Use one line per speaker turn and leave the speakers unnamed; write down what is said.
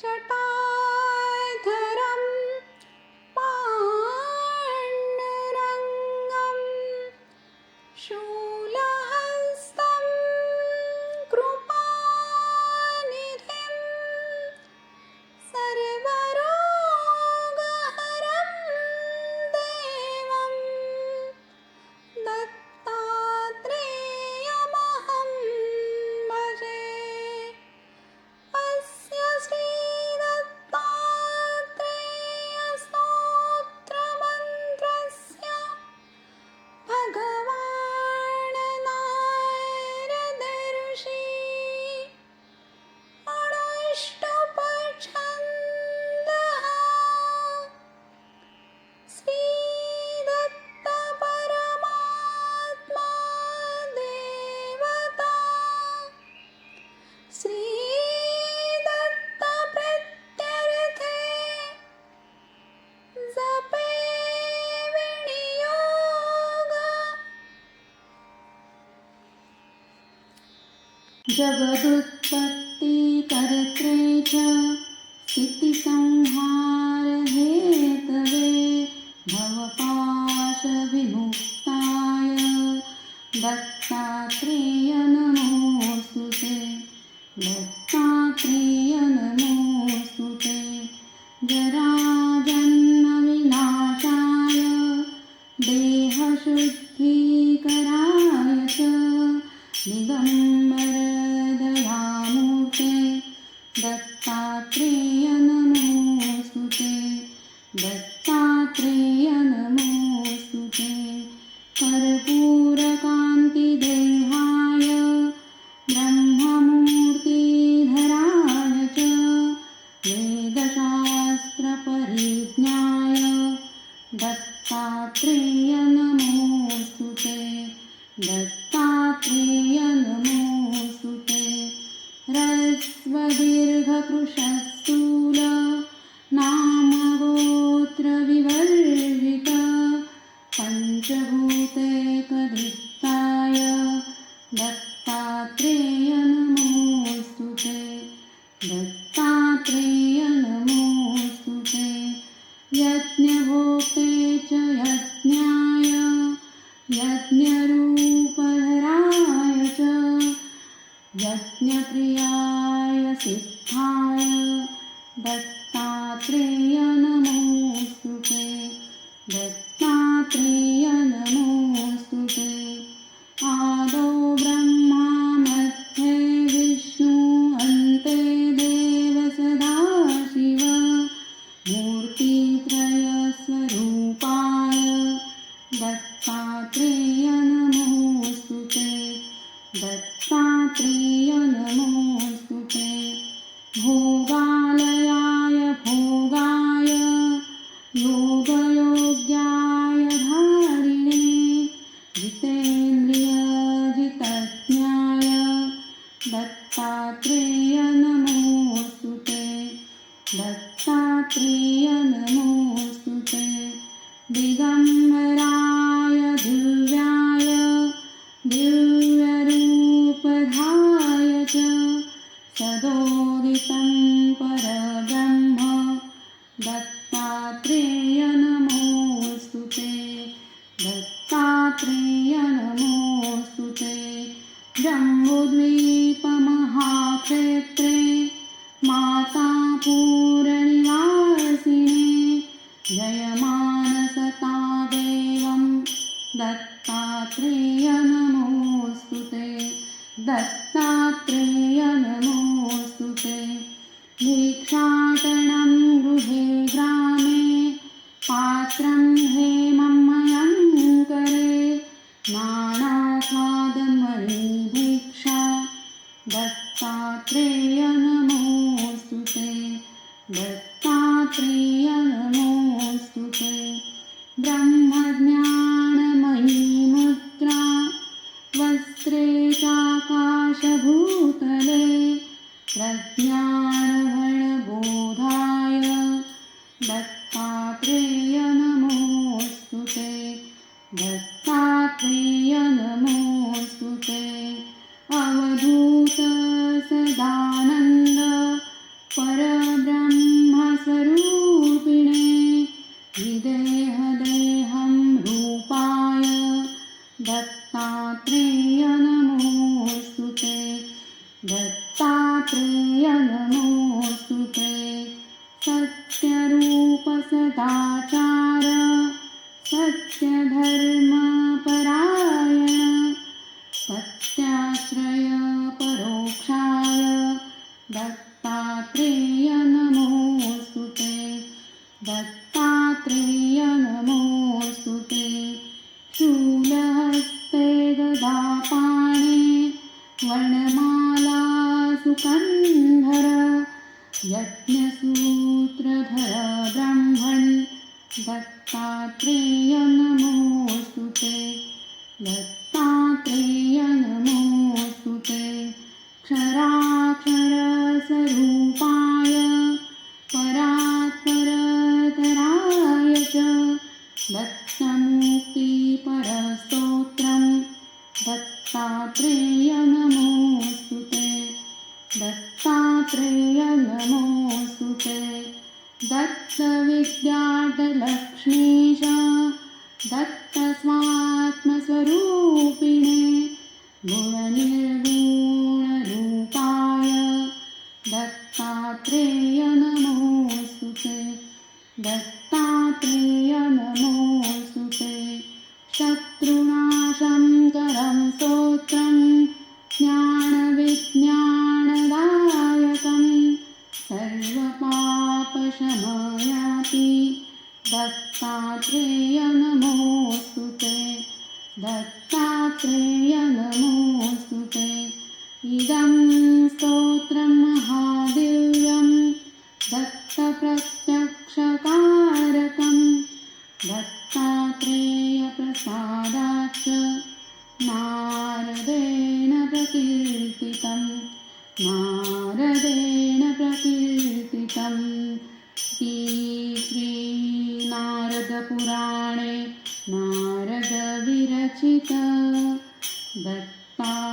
षटा जगदुत्पत्तिकर्त्रे च स्थितिसंहारहेतवे भवपाशविमुक्ताय दत्तात्रेय नमोऽस्तु ते दत्तात्रेय नमोऽस्तु ते। जराजन्मविनाशाय देहशुद्धीकराय कर्पूरकान्तिदेहाय ब्रह्ममूर्तिधराय च वेदशास्त्रपरिज्ञाय दत्तात्रेय नमोऽस्तु ते। दत्तात्रेय दत्तात्रेय नमोऽस्तु दत्तात्रेय नमोऽस्तु ते। दत्तात्रेय नमोऽस्तु ते। जम्बुद्वीपमहाक्षेत्रे मातापूरनिवासिने जयमानसता देवं दत्तात्रेय नमोऽस्तु ते। दत्तात्रेय नमोऽस्तु ते। भिक्षाटनं ते। ब्रह्मज्ञानमयी मुद्रा वस्त्रे चाकाशभूतले प्रज्ञानभणबोधाय नमोऽस्तु ते सत्यरूपसदाचार सत्यधर्मपरायण सत्याश्रय परोक्षाय दत्तात्रेय नमोऽस्तु ते दत्तात्रेय नमोऽस्तु ते शूलहस्ते गदापाणे वर्णमाला सुकन्धर यज्ञसूत्रधर ब्रह्मन् दत्तात्रेय नमोऽस्तु ते। दत्तात्रेय नमोऽस्तु ते। क्षराक्षरस्वरूपाय परात्परतराय च। दत्तमूर्तिपरस्तोत्रं दत्तात्रेय ते दत्तात्रेय नमोऽस्तु ते दत्तविद्यार्थलक्ष्मीश दत्तस्वात्मस्वरूपिणे गुणनिर्गुणरूपाय दत्तात्रेय नमोऽस्तु ते इदं स्तोत्रं महादिव्यं दत्तप्रत्यक्षकारकं। दत्तात्रेयप्रसादाच्च नारदेन प्रकीर्तितं नारदविरचित दत्तात्रेयस्तोत्रं